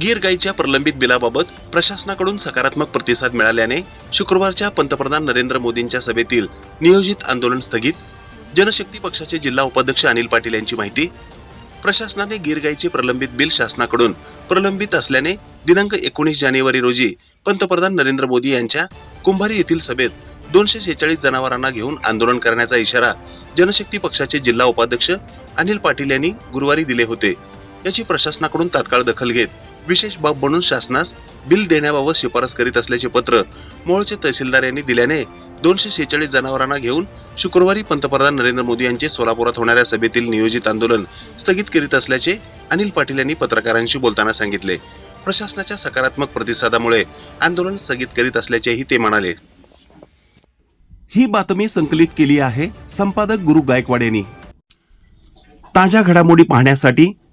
गीर गाईच्या प्रलंबित बिलाबाबत प्रशासनाकडून सकारात्मक प्रतिसाद मिळाल्याने शुक्रवारच्या पंतप्रधान नरेंद्र मोदींच्या सभेतील नियोजित आंदोलन स्थगित. जनशक्ती पक्षाचे जिल्हा उपाध्यक्ष अनिल पाटील यांची माहिती. प्रशासनाने गीर गाईचे प्रलंबित बिल शासनाकडून प्रलंबित असल्याने दिनांक एकोणीस जानेवारी रोजी पंतप्रधान नरेंद्र मोदी यांच्या कुंभारी येथील सभेत दोनशे शेहेचाळीस जनावरांना घेऊन आंदोलन करण्याचा इशारा जनशक्ती पक्षाचे जिल्हा उपाध्यक्ष अनिल पाटील यांनी गुरुवारी दिले होते. याची प्रशासनाकडून तात्काळ दखल घेत विशेष बाब म्हणून शासनास बिल देण्याबाबत शिफारस करीत असल्याचे पत्र मोहोळचे तहसीलदार यांनी दिल्याने दोनशे शेहेचाळीस जनावरांना घेऊन शुक्रवारी पंतप्रधान नरेंद्र मोदी यांचे सोलापुरात होणाऱ्या सभेतील नियोजित आंदोलन स्थगित करीत असल्याचे अनिल पाटील यांनी पत्रकारांशी बोलताना सांगितले. प्रशासनाच्या सकारात्मक प्रतिसादामुळे आंदोलन स्थगित करीत असल्याचेही ते म्हणाले. ही बातमी संकलित केली आहे संपादक गुरु गायकवाड यांनी. ताज्या घडामोडी पाहण्यासाठी